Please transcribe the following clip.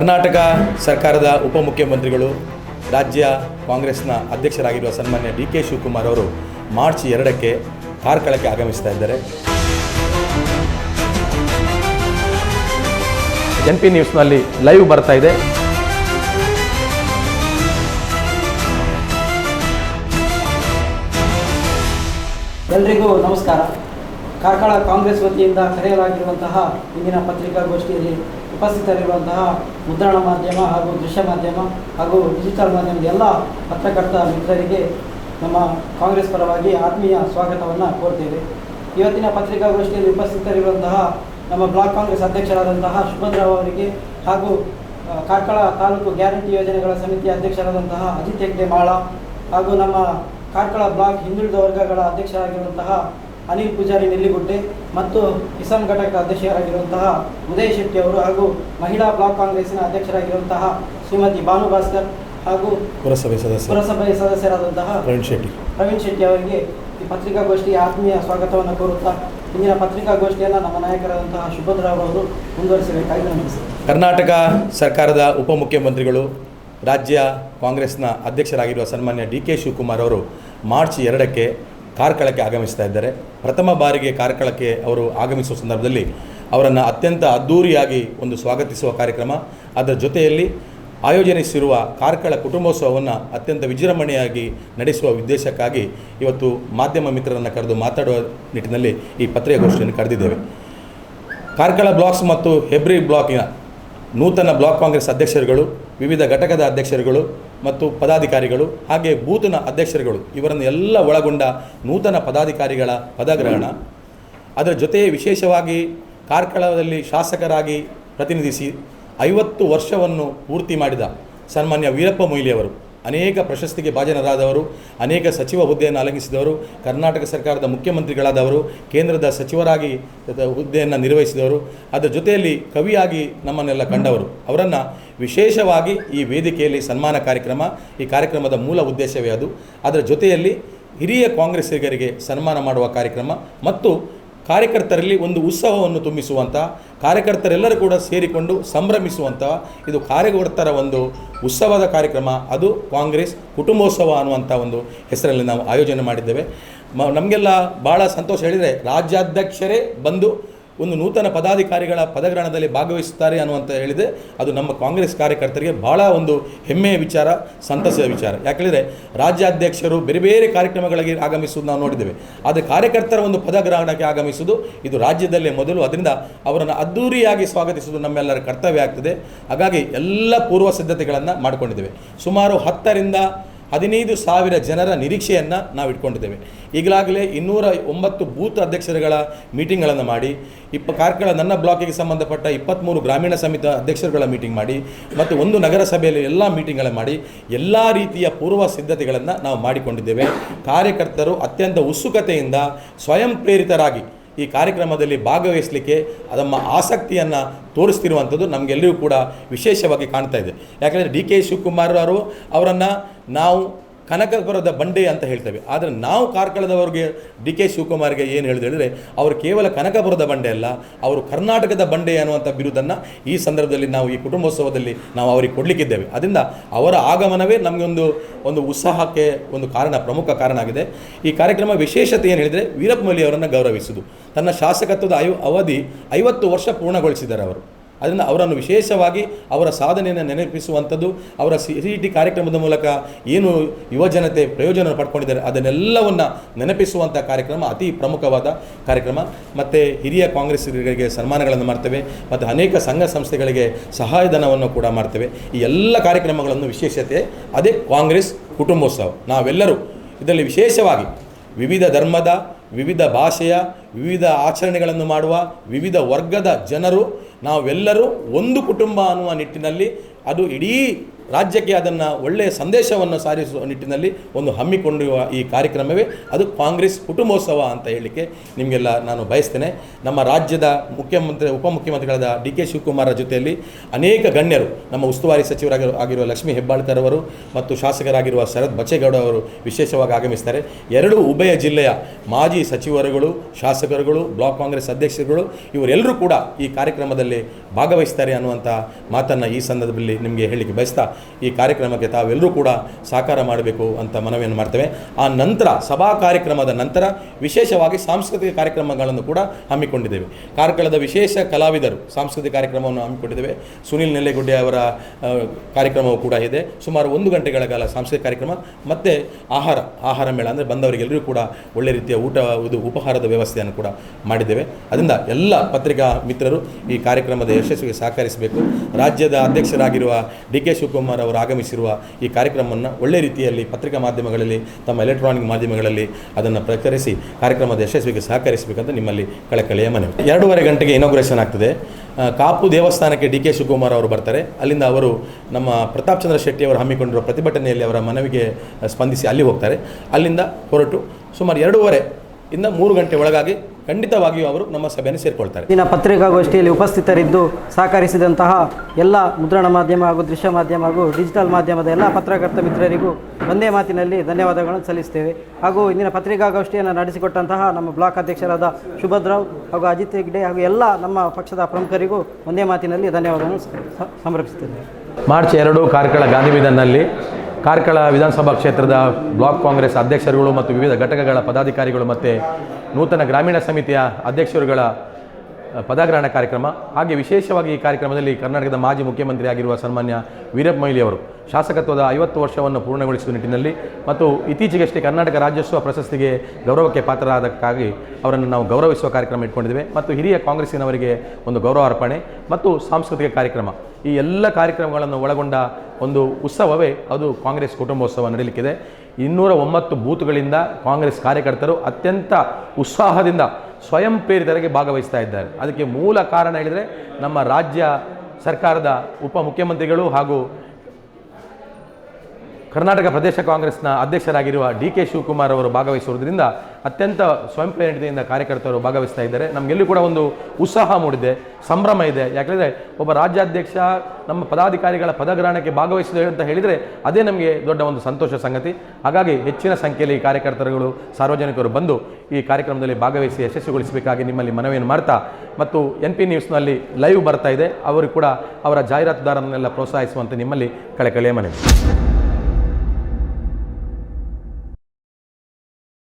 ಕರ್ನಾಟಕ ಸರ್ಕಾರದ ಉಪಮುಖ್ಯಮಂತ್ರಿಗಳು, ರಾಜ್ಯ ಕಾಂಗ್ರೆಸ್ನ ಅಧ್ಯಕ್ಷರಾಗಿರುವ ಸನ್ಮಾನ್ಯ ಡಿ ಕೆ ಶಿವಕುಮಾರ್ ಅವರು ಮಾರ್ಚ್ ಎರಡಕ್ಕೆ ಕಾರ್ಕಳಕ್ಕೆ ಆಗಮಿಸ್ತಾ ಇದ್ದಾರೆ. ಎನ್ ಪಿ ನ್ಯೂಸ್ನಲ್ಲಿ ಲೈವ್ ಬರ್ತಾ ಇದೆ. ಎಲ್ರಿಗೂ ನಮಸ್ಕಾರ. ಕಾರ್ಕಳ ಕಾಂಗ್ರೆಸ್ ವತಿಯಿಂದ ಕರೆಯಲಾಗಿರುವಂತಹ ಇಂದಿನ ಪತ್ರಿಕಾಗೋಷ್ಠಿಯಲ್ಲಿ ಉಪಸ್ಥಿತರಿರುವಂತಹ ಮುದ್ರಣ ಮಾಧ್ಯಮ ಹಾಗೂ ದೃಶ್ಯ ಮಾಧ್ಯಮ ಹಾಗೂ ಡಿಜಿಟಲ್ ಮಾಧ್ಯಮದ ಎಲ್ಲ ಪತ್ರಕರ್ತ ಮಿತ್ರರಿಗೆ ನಮ್ಮ ಕಾಂಗ್ರೆಸ್ ಪರವಾಗಿ ಆತ್ಮೀಯ ಸ್ವಾಗತವನ್ನು ಕೋರ್ತೇವೆ. ಇವತ್ತಿನ ಪತ್ರಿಕಾಗೋಷ್ಠಿಯಲ್ಲಿ ಉಪಸ್ಥಿತರಿರುವಂತಹ ನಮ್ಮ ಬ್ಲಾಕ್ ಕಾಂಗ್ರೆಸ್ ಅಧ್ಯಕ್ಷರಾದಂತಹ ಸುಭದ್ರಾವ್ ಅವರಿಗೆ ಹಾಗೂ ಕಾರ್ಕಳ ತಾಲೂಕು ಗ್ಯಾರಂಟಿ ಯೋಜನೆಗಳ ಸಮಿತಿಯ ಅಧ್ಯಕ್ಷರಾದಂತಹ ಅಜಿತ್ ಹೆಗ್ಡೆ ಮಾಳ ಹಾಗೂ ನಮ್ಮ ಕಾರ್ಕಳ ಬ್ಲಾಕ್ ಹಿಂದುಳಿದ ವರ್ಗಗಳ ಅಧ್ಯಕ್ಷರಾಗಿರುವಂತಹ ಅನಿಲ್ ಪೂಜಾರಿ ನೆಲ್ಲಿಗುಡ್ಡೆ ಮತ್ತು ಕಿಸಾನ್ ಘಟಕ ಅಧ್ಯಕ್ಷರಾಗಿರುವಂತಹ ಉದಯ್ ಶೆಟ್ಟಿ ಅವರು ಹಾಗೂ ಮಹಿಳಾ ಬ್ಲಾಕ್ ಕಾಂಗ್ರೆಸ್ನ ಅಧ್ಯಕ್ಷರಾಗಿರುವಂತಹ ಶ್ರೀಮತಿ ಭಾನು ಭಾಸ್ಕರ್ ಹಾಗೂ ಪುರಸಭೆ ಸದಸ್ಯ ಪುರಸಭೆಯ ಸದಸ್ಯರಾದಂತಹ ಪ್ರವೀಣ್ ಶೆಟ್ಟಿ. ಪ್ರವೀಣ್ ಶೆಟ್ಟಿ ಅವರಿಗೆ ಈ ಪತ್ರಿಕಾಗೋಷ್ಠಿಯ ಆತ್ಮೀಯ ಸ್ವಾಗತವನ್ನು ಕೋರುತ್ತಾ ಇಂದಿನ ಪತ್ರಿಕಾಗೋಷ್ಠಿಯನ್ನು ನಮ್ಮ ನಾಯಕರಾದಂತಹ ಶುಭದ್ರಾವ್ ಅವರು ಮುಂದುವರಿಸಬೇಕಾಗಿ ವಿನಂತಿಸಿದೆ ಕರ್ನಾಟಕ ಸರ್ಕಾರದ ಉಪಮುಖ್ಯಮಂತ್ರಿಗಳು ರಾಜ್ಯ ಕಾಂಗ್ರೆಸ್ನ ಅಧ್ಯಕ್ಷರಾಗಿರುವ ಸನ್ಮಾನ್ಯ ಡಿ ಕೆ ಶಿವಕುಮಾರ್ ಅವರು ಮಾರ್ಚ್ ಎರಡಕ್ಕೆ ಕಾರ್ಕಳಕ್ಕೆ ಆಗಮಿಸ್ತಾ ಇದ್ದಾರೆ. ಪ್ರಥಮ ಬಾರಿಗೆ ಕಾರ್ಕಳಕ್ಕೆ ಅವರು ಆಗಮಿಸುವ ಸಂದರ್ಭದಲ್ಲಿ ಅವರನ್ನು ಅತ್ಯಂತ ಅದ್ಧೂರಿಯಾಗಿ ಒಂದು ಸ್ವಾಗತಿಸುವ ಕಾರ್ಯಕ್ರಮ. ಅದರ ಜೊತೆಯಲ್ಲಿ ಆಯೋಜನಿಸಿರುವ ಕಾರ್ಕಳ ಕುಟುಂಬೋತ್ಸವವನ್ನು ಅತ್ಯಂತ ವಿಜೃಂಭಣೆಯಾಗಿ ನಡೆಸುವ ಉದ್ದೇಶಕ್ಕಾಗಿ ಇವತ್ತು ಮಾಧ್ಯಮ ಮಿತ್ರರನ್ನು ಕರೆದು ಮಾತಾಡುವ ನಿಟ್ಟಿನಲ್ಲಿ ಈ ಪತ್ರಿಕಾಗೋಷ್ಠಿಯನ್ನು ಕರೆದಿದ್ದೇವೆ. ಕಾರ್ಕಳ ಬ್ಲಾಕ್ಸ್ ಮತ್ತು ಹೆಬ್ರಿ ಬ್ಲಾಕಿನ ನೂತನ ಬ್ಲಾಕ್ ಕಾಂಗ್ರೆಸ್ ಅಧ್ಯಕ್ಷರುಗಳು, ವಿವಿಧ ಘಟಕದ ಅಧ್ಯಕ್ಷರುಗಳು ಮತ್ತು ಪದಾಧಿಕಾರಿಗಳು ಹಾಗೆ ಬೂತನ ಅಧ್ಯಕ್ಷರುಗಳು, ಇವರನ್ನು ಎಲ್ಲ ಒಳಗೊಂಡ ನೂತನ ಪದಾಧಿಕಾರಿಗಳ ಪದಗ್ರಹಣ. ಅದರ ಜೊತೆ ವಿಶೇಷವಾಗಿ ಕಾರ್ಕಳದಲ್ಲಿ ಶಾಸಕರಾಗಿ ಪ್ರತಿನಿಧಿಸಿ ಐವತ್ತು ವರ್ಷವನ್ನು ಪೂರ್ತಿ ಮಾಡಿದ ಸನ್ಮಾನ್ಯ ವೀರಪ್ಪ ಮೊಯ್ಲಿಯವರು. ಅನೇಕ ಪ್ರಶಸ್ತಿಗೆ ಭಾಜನರಾದವರು, ಅನೇಕ ಸಚಿವ ಹುದ್ದೆಯನ್ನು ಅಲಂಘಿಸಿದವರು, ಕರ್ನಾಟಕ ಸರ್ಕಾರದ ಮುಖ್ಯಮಂತ್ರಿಗಳಾದವರು, ಕೇಂದ್ರದ ಸಚಿವರಾಗಿ ಹುದ್ದೆಯನ್ನು ನಿರ್ವಹಿಸಿದವರು. ಅದರ ಜೊತೆಯಲ್ಲಿ ಕವಿಯಾಗಿ ನಮ್ಮನ್ನೆಲ್ಲ ಕಂಡವರು. ಅವರನ್ನು ವಿಶೇಷವಾಗಿ ಈ ವೇದಿಕೆಯಲ್ಲಿ ಸನ್ಮಾನ ಕಾರ್ಯಕ್ರಮ, ಈ ಕಾರ್ಯಕ್ರಮದ ಮೂಲ ಉದ್ದೇಶವೇ ಅದು. ಅದರ ಜೊತೆಯಲ್ಲಿ ಹಿರಿಯ ಕಾಂಗ್ರೆಸ್ಸಿಗರಿಗೆ ಸನ್ಮಾನ ಮಾಡುವ ಕಾರ್ಯಕ್ರಮ ಮತ್ತು ಕಾರ್ಯಕರ್ತರಲ್ಲಿ ಒಂದು ಉತ್ಸಾಹವನ್ನು ತುಂಬಿಸುವಂಥ ಕಾರ್ಯಕರ್ತರೆಲ್ಲರೂ ಕೂಡ ಸೇರಿಕೊಂಡು ಸಂಭ್ರಮಿಸುವಂಥ ಇದು ಕಾರ್ಯಕರ್ತರ ಒಂದು ಉತ್ಸವದ ಕಾರ್ಯಕ್ರಮ. ಅದು ಕಾಂಗ್ರೆಸ್ ಕುಟುಂಬೋತ್ಸವ ಅನ್ನುವಂಥ ಒಂದು ಹೆಸರಲ್ಲಿ ನಾವು ಆಯೋಜನೆ ಮಾಡಿದ್ದೇವೆ. ಮ, ನಮಗೆಲ್ಲ ಭಾಳ ಸಂತೋಷ ಹೇಳಿದರೆ ರಾಜ್ಯಾಧ್ಯಕ್ಷರೇ ಬಂದು ಒಂದು ನೂತನ ಪದಾಧಿಕಾರಿಗಳ ಪದಗ್ರಹಣದಲ್ಲಿ ಭಾಗವಹಿಸುತ್ತಾರೆ ಅನ್ನುವಂತ ಹೇಳಿದೆ. ಅದು ನಮ್ಮ ಕಾಂಗ್ರೆಸ್ ಕಾರ್ಯಕರ್ತರಿಗೆ ಭಾಳ ಒಂದು ಹೆಮ್ಮೆಯ ವಿಚಾರ, ಸಂತಸದ ವಿಚಾರ. ಯಾಕೆಂದರೆ ರಾಜ್ಯಾಧ್ಯಕ್ಷರು ಬೇರೆ ಬೇರೆ ಕಾರ್ಯಕ್ರಮಗಳಿಗೆ ಆಗಮಿಸುವುದು ನಾವು ನೋಡಿದ್ದೇವೆ. ಆದರೆ ಕಾರ್ಯಕರ್ತರ ಒಂದು ಪದಗ್ರಹಣಕ್ಕೆ ಆಗಮಿಸುವುದು ಇದು ರಾಜ್ಯದಲ್ಲೇ ಮೊದಲು. ಅದರಿಂದ ಅವರನ್ನು ಅದ್ದೂರಿಯಾಗಿ ಸ್ವಾಗತಿಸುವುದು ನಮ್ಮೆಲ್ಲರ ಕರ್ತವ್ಯ ಆಗ್ತದೆ. ಹಾಗಾಗಿ ಎಲ್ಲ ಪೂರ್ವ ಸಿದ್ಧತೆಗಳನ್ನು ಮಾಡಿಕೊಂಡಿದ್ದೇವೆ. ಸುಮಾರು ಹತ್ತರಿಂದ ಹದಿನೈದು ಸಾವಿರ ಜನರ ನಿರೀಕ್ಷೆಯನ್ನು ನಾವು ಇಟ್ಕೊಂಡಿದ್ದೇವೆ ಈಗಲಾಗಲೇ ಇನ್ನೂರ ಒಂಬತ್ತು ಬೂತ್ ಅಧ್ಯಕ್ಷರುಗಳ ಮೀಟಿಂಗ್ಗಳನ್ನು ಮಾಡಿ, ಇಪ್ಪ ಕಾರ್ಕಳ ನನ್ನ ಬ್ಲಾಕಿಗೆ ಸಂಬಂಧಪಟ್ಟ ಇಪ್ಪತ್ತ್ಮೂರು ಗ್ರಾಮೀಣ ಸಮಿತಿ ಅಧ್ಯಕ್ಷರುಗಳ ಮೀಟಿಂಗ್ ಮಾಡಿ, ಮತ್ತು ಒಂದು ನಗರಸಭೆಯಲ್ಲಿ ಎಲ್ಲ ಮೀಟಿಂಗ್ಗಳನ್ನು ಮಾಡಿ, ಎಲ್ಲ ರೀತಿಯ ಪೂರ್ವ ಸಿದ್ಧತೆಗಳನ್ನು ನಾವು ಮಾಡಿಕೊಂಡಿದ್ದೇವೆ. ಕಾರ್ಯಕರ್ತರು ಅತ್ಯಂತ ಉತ್ಸುಕತೆಯಿಂದ ಸ್ವಯಂ ಪ್ರೇರಿತರಾಗಿ ಈ ಕಾರ್ಯಕ್ರಮದಲ್ಲಿ ಭಾಗವಹಿಸಲಿಕ್ಕೆ ನಮ್ಮ ಆಸಕ್ತಿಯನ್ನು ತೋರಿಸ್ತಿರುವಂಥದ್ದು ನಮಗೆಲ್ಲರಿಗೂ ಕೂಡ ವಿಶೇಷವಾಗಿ ಕಾಣ್ತಾ ಇದೆ. ಯಾಕಂದರೆ ಡಿ ಕೆ ಶಿವಕುಮಾರ್ ಅವರು, ಅವರನ್ನು ನಾವು ಕನಕಪುರದ ಬಂಡೆ ಅಂತ ಹೇಳ್ತೇವೆ. ಆದರೆ ನಾವು ಕಾರ್ಕಳದವರಿಗೆ ಡಿ ಕೆ ಶಿವಕುಮಾರ್ಗೆ ಏನು ಹೇಳಿದ್ರೆ, ಅವರು ಕೇವಲ ಕನಕಪುರದ ಬಂಡೆ ಅಲ್ಲ, ಅವರು ಕರ್ನಾಟಕದ ಬಂಡೆ ಅನ್ನುವಂಥ ಬಿರುದನ್ನು ಈ ಸಂದರ್ಭದಲ್ಲಿ ನಾವು ಈ ಕುಟುಂಬೋತ್ಸವದಲ್ಲಿ ನಾವು ಅವರಿಗೆ ಕೊಡಲಿಕ್ಕಿದ್ದೇವೆ. ಅದರಿಂದ ಅವರ ಆಗಮನವೇ ನಮಗೆ ಒಂದು ಒಂದು ಉತ್ಸಾಹಕ್ಕೆ ಒಂದು ಕಾರಣ, ಪ್ರಮುಖ ಕಾರಣ ಆಗಿದೆ. ಈ ಕಾರ್ಯಕ್ರಮ ವಿಶೇಷತೆ ಏನು ಹೇಳಿದರೆ, ವೀರಪ್ಪ ಮೊಯ್ಲಿ ಅವರನ್ನು ಗೌರವಿಸುವುದು. ತನ್ನ ಶಾಸಕತ್ವದ ಅವಧಿ ಐವತ್ತು ವರ್ಷ ಪೂರ್ಣಗೊಳಿಸಿದ್ದಾರೆ ಅವರು. ಅದರಿಂದ ಅವರನ್ನು ವಿಶೇಷವಾಗಿ ಅವರ ಸಾಧನೆಯನ್ನು ನೆನಪಿಸುವಂಥದ್ದು, ಅವರ ಸಿ ಸಿ, ಟಿ ಕಾರ್ಯಕ್ರಮದ ಮೂಲಕ ಏನು ಯುವಜನತೆ ಪ್ರಯೋಜನ ಪಡ್ಕೊಂಡಿದ್ದಾರೆ, ಅದನ್ನೆಲ್ಲವನ್ನು ನೆನಪಿಸುವಂಥ ಕಾರ್ಯಕ್ರಮ, ಅತಿ ಪ್ರಮುಖವಾದ ಕಾರ್ಯಕ್ರಮ. ಮತ್ತು ಹಿರಿಯ ಕಾಂಗ್ರೆಸ್ಗಳಿಗೆ ಸನ್ಮಾನಗಳನ್ನು ಮಾಡ್ತೇವೆ, ಮತ್ತು ಅನೇಕ ಸಂಘ ಸಂಸ್ಥೆಗಳಿಗೆ ಸಹಾಯಧನವನ್ನು ಕೂಡ ಮಾಡ್ತೇವೆ. ಈ ಎಲ್ಲ ಕಾರ್ಯಕ್ರಮಗಳನ್ನು ವಿಶೇಷತೆ, ಅದೇ ಕಾಂಗ್ರೆಸ್ ಕುಟುಂಬೋತ್ಸವ. ನಾವೆಲ್ಲರೂ ಇದರಲ್ಲಿ ವಿಶೇಷವಾಗಿ ವಿವಿಧ ಧರ್ಮದ, ವಿವಿಧ ಭಾಷೆಯ, ವಿವಿಧ ಆಚರಣೆಗಳನ್ನು ಮಾಡುವ, ವಿವಿಧ ವರ್ಗದ ಜನರು ನಾವೆಲ್ಲರೂ ಒಂದು ಕುಟುಂಬ ಅನ್ನುವ ನಿಟ್ಟಿನಲ್ಲಿ ಅದು ಇಡೀ ರಾಜ್ಯಕ್ಕೆ ಅದನ್ನು ಒಳ್ಳೆಯ ಸಂದೇಶವನ್ನು ಸಾರಿಸುವ ನಿಟ್ಟಿನಲ್ಲಿ ಒಂದು ಹಮ್ಮಿಕೊಂಡಿರುವ ಈ ಕಾರ್ಯಕ್ರಮವೇ. ಅದು ಕಾಂಗ್ರೆಸ್ ಕುಟುಂಬೋತ್ಸವ ಅಂತ ಹೇಳಲಿಕ್ಕೆ ನಿಮಗೆಲ್ಲ ನಾನು ಬಯಸ್ತೇನೆ. ನಮ್ಮ ರಾಜ್ಯದ ಮುಖ್ಯಮಂತ್ರಿ, ಉಪಮುಖ್ಯಮಂತ್ರಿಗಳಾದ ಡಿ ಕೆ ಶಿವಕುಮಾರ ಜೊತೆಯಲ್ಲಿ ಅನೇಕ ಗಣ್ಯರು, ನಮ್ಮ ಉಸ್ತುವಾರಿ ಸಚಿವರಾಗಿರುವ, ಆಗಿರುವ ಲಕ್ಷ್ಮೀ ಹೆಬ್ಬಾಳ್ಕರ್ ಅವರು ಮತ್ತು ಶಾಸಕರಾಗಿರುವ ಶರತ್ ಬಚ್ಚೇಗೌಡ ಅವರು ವಿಶೇಷವಾಗಿ ಆಗಮಿಸ್ತಾರೆ. ಎರಡು ಉಭಯ ಜಿಲ್ಲೆಯ ಮಾಜಿ ಸಚಿವರುಗಳು, ಶಾಸಕರುಗಳು, ಬ್ಲಾಕ್ ಕಾಂಗ್ರೆಸ್ ಅಧ್ಯಕ್ಷರುಗಳು, ಇವರೆಲ್ಲರೂ ಕೂಡ ಈ ಕಾರ್ಯಕ್ರಮದಲ್ಲಿ ಭಾಗವಹಿಸ್ತಾರೆ ಅನ್ನುವಂಥ ಮಾತನ್ನು ಈ ಸಂದರ್ಭದಲ್ಲಿ ನಿಮಗೆ ಹೇಳಲಿಕ್ಕೆ ಬಯಸ್ತಾ ಈ ಕಾರ್ಯಕ್ರಮಕ್ಕೆ ತಾವೆಲ್ಲರೂ ಕೂಡ ಸಹಕಾರ ಮಾಡಬೇಕು ಅಂತ ಮನವಿಯನ್ನು ಮಾಡ್ತೇವೆ. ಆ ನಂತರ ಸಭಾ ಕಾರ್ಯಕ್ರಮದ ನಂತರ ವಿಶೇಷವಾಗಿ ಸಾಂಸ್ಕೃತಿಕ ಕಾರ್ಯಕ್ರಮಗಳನ್ನು ಕೂಡ ಹಮ್ಮಿಕೊಂಡಿದ್ದೇವೆ. ಕಾರ್ಕಳದ ವಿಶೇಷ ಕಲಾವಿದರು ಸಾಂಸ್ಕೃತಿಕ ಕಾರ್ಯಕ್ರಮವನ್ನು ಹಮ್ಮಿಕೊಂಡಿದ್ದೇವೆ. ಸುನಿಲ್ ನೆಲೆಗುಡ್ಡೆ ಅವರ ಕಾರ್ಯಕ್ರಮವು ಕೂಡ ಇದೆ. ಸುಮಾರು ಒಂದು ಗಂಟೆಗಳ ಕಾಲ ಸಾಂಸ್ಕೃತಿಕ ಕಾರ್ಯಕ್ರಮ, ಮತ್ತು ಆಹಾರ ಆಹಾರ ಮೇಳ ಅಂದರೆ ಬಂದವರಿಗೆಲ್ಲರಿಗೂ ಕೂಡ ಒಳ್ಳೆ ರೀತಿಯ ಊಟ, ಇದು ಉಪಹಾರದ ವ್ಯವಸ್ಥೆಯನ್ನು ಕೂಡ ಮಾಡಿದ್ದೇವೆ. ಅದರಿಂದ ಎಲ್ಲ ಪತ್ರಿಕಾ ಮಿತ್ರರು ಈ ಕಾರ್ಯಕ್ರಮದ ಯಶಸ್ವಿಗೆ ಸಹಕರಿಸಬೇಕು. ರಾಜ್ಯದ ಅಧ್ಯಕ್ಷರಾಗಿರುವ ಡಿ ಕೆ ಶಿವಕುಮಾರ್ ಅವರು ಆಗಮಿಸಿರುವ ಈ ಕಾರ್ಯಕ್ರಮವನ್ನು ಒಳ್ಳೆ ರೀತಿಯಲ್ಲಿ ಪತ್ರಿಕಾ ಮಾಧ್ಯಮಗಳಲ್ಲಿ, ತಮ್ಮ ಎಲೆಕ್ಟ್ರಾನಿಕ್ ಮಾಧ್ಯಮಗಳಲ್ಲಿ ಅದನ್ನು ಪ್ರಕರಿಸಿ ಕಾರ್ಯಕ್ರಮದ ಯಶಸ್ವಿಗೆ ಸಹಕರಿಸಬೇಕಂತ ನಿಮ್ಮಲ್ಲಿ ಕಳಕಳಿಯ ಮನವಿ. ಎರಡೂವರೆ ಗಂಟೆಗೆ ಇನಾಗ್ರೇಷನ್ ಆಗ್ತದೆ. ಕಾಪು ದೇವಸ್ಥಾನಕ್ಕೆ ಡಿ ಕೆ ಶಿವಕುಮಾರ್ ಅವರು ಬರ್ತಾರೆ. ಅಲ್ಲಿಂದ ಅವರು ನಮ್ಮ ಪ್ರತಾಪ್ ಚಂದ್ರ ಶೆಟ್ಟಿ ಅವರು ಹಮ್ಮಿಕೊಂಡಿರುವ ಪ್ರತಿಭಟನೆಯಲ್ಲಿ ಅವರ ಮನವಿಗೆ ಸ್ಪಂದಿಸಿ ಅಲ್ಲಿ ಹೋಗ್ತಾರೆ. ಅಲ್ಲಿಂದ ಹೊರಟು ಸುಮಾರು ಎರಡೂವರೆ ಇಂದ ಮೂರು ಗಂಟೆ ಒಳಗಾಗಿ ಖಂಡಿತವಾಗಿಯೂ ಅವರು ನಮ್ಮ ಸಭೆಯನ್ನು ಸೇರಿಕೊಳ್ತಾರೆ. ಇಂದಿನ ಪತ್ರಿಕಾಗೋಷ್ಠಿಯಲ್ಲಿ ಉಪಸ್ಥಿತರಿದ್ದು ಸಹಕರಿಸಿದಂತಹ ಎಲ್ಲ ಮುದ್ರಣ ಮಾಧ್ಯಮ ಹಾಗೂ ದೃಶ್ಯ ಮಾಧ್ಯಮ ಹಾಗೂ ಡಿಜಿಟಲ್ ಮಾಧ್ಯಮದ ಎಲ್ಲ ಪತ್ರಕರ್ತ ಮಿತ್ರರಿಗೂ ಒಂದೇ ಮಾತಿನಲ್ಲಿ ಧನ್ಯವಾದಗಳನ್ನು ಸಲ್ಲಿಸ್ತೇವೆ ಹಾಗೂ ಇಂದಿನ ಪತ್ರಿಕಾಗೋಷ್ಠಿಯನ್ನು ನಡೆಸಿಕೊಟ್ಟಂತಹ ನಮ್ಮ ಬ್ಲಾಕ್ ಅಧ್ಯಕ್ಷರಾದ ಶುಭದ್ರಾವ್ ಹಾಗೂ ಅಜಿತ್ ಹೆಗ್ಡೆ ಹಾಗೂ ಎಲ್ಲ ನಮ್ಮ ಪಕ್ಷದ ಪ್ರಮುಖರಿಗೂ ಒಂದೇ ಮಾತಿನಲ್ಲಿ ಧನ್ಯವಾದಗಳನ್ನು ಸಮರ್ಪಿಸುತ್ತೇವೆ ಮಾರ್ಚ್ ಎರಡು ಕಾರ್ಕಳ ಗಾಂಧಿ ಮೈದಾನಲ್ಲಿ ಕಾರ್ಕಳ ವಿಧಾನಸಭಾ ಕ್ಷೇತ್ರದ ಬ್ಲಾಕ್ ಕಾಂಗ್ರೆಸ್ ಅಧ್ಯಕ್ಷರುಗಳು ಮತ್ತು ವಿವಿಧ ಘಟಕಗಳ ಪದಾಧಿಕಾರಿಗಳು ಮತ್ತು ನೂತನ ಗ್ರಾಮೀಣ ಸಮಿತಿಯ ಅಧ್ಯಕ್ಷರುಗಳ ಪದಗ್ರಹಣ ಕಾರ್ಯಕ್ರಮ, ಹಾಗೆ ವಿಶೇಷವಾಗಿ ಈ ಕಾರ್ಯಕ್ರಮದಲ್ಲಿ ಕರ್ನಾಟಕದ ಮಾಜಿ ಮುಖ್ಯಮಂತ್ರಿ ಆಗಿರುವ ಸನ್ಮಾನ್ಯ ವೀರಪ್ಪ ಮೊಯ್ಲಿ ಅವರು ಶಾಸಕತ್ವದ ಐವತ್ತು ವರ್ಷವನ್ನು ಪೂರ್ಣಗೊಳಿಸುವ ನಿಟ್ಟಿನಲ್ಲಿ ಮತ್ತು ಇತ್ತೀಚೆಗಷ್ಟೇ ಕರ್ನಾಟಕ ರಾಜ್ಯೋತ್ಸವ ಪ್ರಶಸ್ತಿಗೆ ಗೌರವಕ್ಕೆ ಪಾತ್ರರಾದಕ್ಕಾಗಿ ಅವರನ್ನು ನಾವು ಗೌರವಿಸುವ ಕಾರ್ಯಕ್ರಮ ಇಟ್ಕೊಂಡಿದ್ದೇವೆ. ಮತ್ತು ಹಿರಿಯ ಕಾಂಗ್ರೆಸ್ಸಿನವರಿಗೆ ಒಂದು ಗೌರವ ಅರ್ಪಣೆ ಮತ್ತು ಸಾಂಸ್ಕೃತಿಕ ಕಾರ್ಯಕ್ರಮ. ಈ ಎಲ್ಲ ಕಾರ್ಯಕ್ರಮಗಳನ್ನು ಒಳಗೊಂಡ ಒಂದು ಉತ್ಸವವೇ ಅದು ಕಾಂಗ್ರೆಸ್ ಕುಟುಂಬೋತ್ಸವ ನಡೀಲಿಕ್ಕಿದೆ. ಇನ್ನೂರ ಒಂಬತ್ತು ಬೂತ್ಗಳಿಂದ ಕಾಂಗ್ರೆಸ್ ಕಾರ್ಯಕರ್ತರು ಅತ್ಯಂತ ಉತ್ಸಾಹದಿಂದ ಸ್ವಯಂ ಪ್ರೇರಿತರಾಗಿ ಭಾಗವಹಿಸ್ತಾ ಇದ್ದಾರೆ. ಅದಕ್ಕೆ ಮೂಲ ಕಾರಣ ಹೇಳಿದರೆ ನಮ್ಮ ರಾಜ್ಯ ಸರ್ಕಾರದ ಉಪಮುಖ್ಯಮಂತ್ರಿಗಳು ಹಾಗೂ ಕರ್ನಾಟಕ ಪ್ರದೇಶ ಕಾಂಗ್ರೆಸ್ನ ಅಧ್ಯಕ್ಷರಾಗಿರುವ ಡಿ ಕೆ ಶಿವಕುಮಾರ್ ಅವರು ಭಾಗವಹಿಸುವುದರಿಂದ ಅತ್ಯಂತ ಸ್ವಯಂ ಪ್ರೇರಿತೆಯಿಂದ ಕಾರ್ಯಕರ್ತರು ಭಾಗವಹಿಸ್ತಾ ಇದ್ದಾರೆ. ನಮಗೆಲ್ಲೂ ಕೂಡ ಒಂದು ಉತ್ಸಾಹ ಮೂಡಿದೆ, ಸಂಭ್ರಮ ಇದೆ. ಯಾಕಂದರೆ ಒಬ್ಬ ರಾಜ್ಯಾಧ್ಯಕ್ಷ ನಮ್ಮ ಪದಾಧಿಕಾರಿಗಳ ಪದಗ್ರಹಣಕ್ಕೆ ಭಾಗವಹಿಸಿದೆ ಅಂತ ಹೇಳಿದರೆ ಅದೇ ನಮಗೆ ದೊಡ್ಡ ಒಂದು ಸಂತೋಷ ಸಂಗತಿ. ಹಾಗಾಗಿ ಹೆಚ್ಚಿನ ಸಂಖ್ಯೆಯಲ್ಲಿ ಈ ಕಾರ್ಯಕರ್ತರುಗಳು, ಸಾರ್ವಜನಿಕರು ಬಂದು ಈ ಕಾರ್ಯಕ್ರಮದಲ್ಲಿ ಭಾಗವಹಿಸಿ ಯಶಸ್ವಿಗೊಳಿಸಬೇಕಾಗಿ ನಿಮ್ಮಲ್ಲಿ ಮನವಿಯನ್ನು ಮಾಡ್ತಾ ಮತ್ತು ಎನ್ ಪಿ ನ್ಯೂಸ್ನಲ್ಲಿ ಲೈವ್ ಬರ್ತಾ ಇದೆ. ಅವರು ಕೂಡ ಅವರ ಜಾಹೀರಾತುದಾರರನ್ನೆಲ್ಲ ಪ್ರೋತ್ಸಾಹಿಸುವಂತೆ ನಿಮ್ಮಲ್ಲಿ ಕಳೆಕಳೆಯ ಮನವಿ.